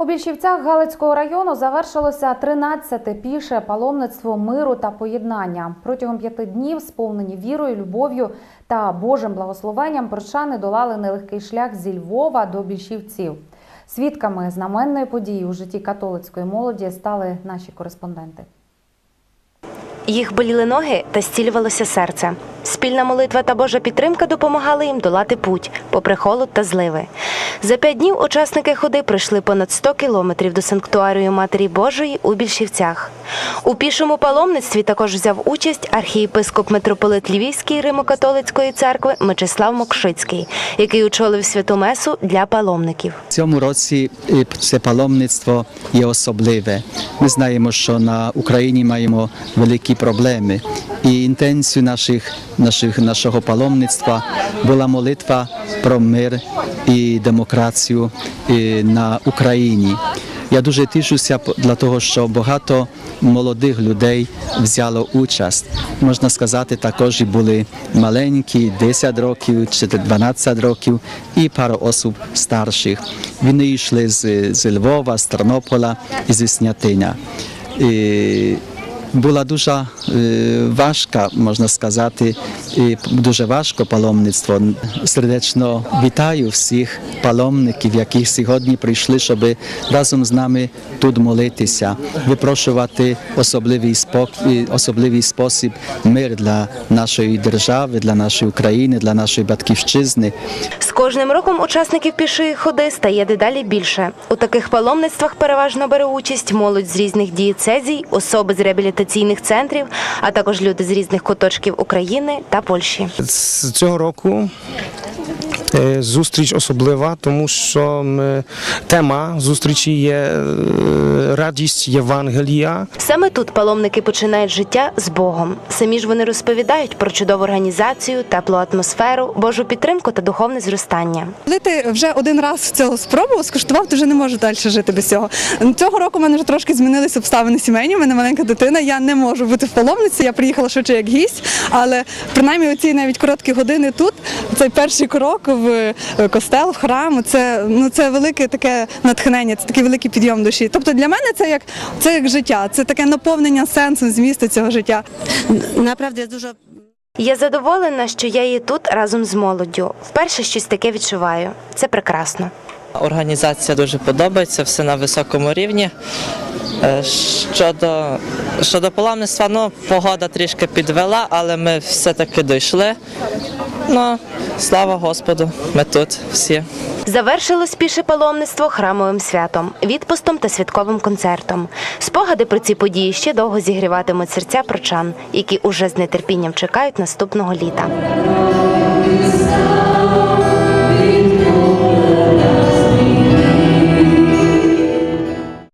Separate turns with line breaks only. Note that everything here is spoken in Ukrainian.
У Більшівцях Галицького району завершилося 13-те піше паломництво миру та поєднання. Протягом п'яти днів, сповнені вірою, любов'ю та Божим благословенням, прочани долали нелегкий шлях зі Львова до Більшівців. Свідками знаменної події у житті католицької молоді стали наші кореспонденти.
Їх боліли ноги та зцілювалося серце. Спільна молитва та Божа підтримка допомагали їм долати путь, попри холод та зливи. За п'ять днів учасники ходи пройшли понад 100 кілометрів до санктуарію Матері Божої у Більшівцях. У пішому паломництві також взяв участь архієпископ митрополит Львівської Римо-католицької церкви Мечислав Мокшицький, який очолив святу месу для паломників.
В цьому році е, це паломництво є особливе. Ми знаємо, що на Україні маємо великі проблеми. І інтенцією наших, наших, нашого паломництва була молитва про мир і демократію е, на Україні. Я дуже тішуся для того, що багато молодих людей взяло участь. Можна сказати, також і були маленькі, 10 років чи 12 років, і пару осіб старших. Вони йшли з, з Львова, з Тернополя і зі Снятиня. І була дуже е, важка, можна сказати, і дуже важко паломництво. Сердечно вітаю всіх паломників, які сьогодні прийшли, щоб разом з нами тут молитися, випрошувати особливий спокій, особливий спосіб мир для нашої держави, для нашої України, для нашої батьківщини.
З кожним роком учасників пішої ходи стає дедалі більше. У таких паломництвах переважно бере участь молодь з різних дієцезій, особи з реабілітаційних центрів, а також люди з різних куточків України та Польщі.
З цього року зустріч особлива, тому що ми, тема зустрічі є е, радість Євангелія.
Саме тут паломники починають життя з Богом. Самі ж вони розповідають про чудову організацію, теплу атмосферу, Божу підтримку та духовне зростання.
Коли ти вже один раз цього спробував, скуштував, ти вже не можеш далі жити без цього. Цього року в мене вже трошки змінилися обставини сімейні. У мене маленька дитина. Я не можу бути в паломниці. Я приїхала швидше як гість, але принаймні оці навіть короткі години тут, цей перший крок в е, костел, в храм, це ну це велике таке натхнення, це такий великий підйом душі. Тобто для мене це як це як життя, це таке наповнення сенсом, змісту цього життя.
Направді я дуже
Я задоволена, що я є тут разом з молоддю. Вперше щось таке відчуваю. Це прекрасно.
Організація дуже подобається, все на високому рівні. Е, Щодо, щодо паломництва, ну, погода трішки підвела, але ми все-таки дійшли. Ну, слава Господу, ми тут всі.
Завершилось піше паломництво храмовим святом, відпустом та святковим концертом. Спогади про ці події ще довго зігріватимуть серця прочан, які уже з нетерпінням чекають наступного літа.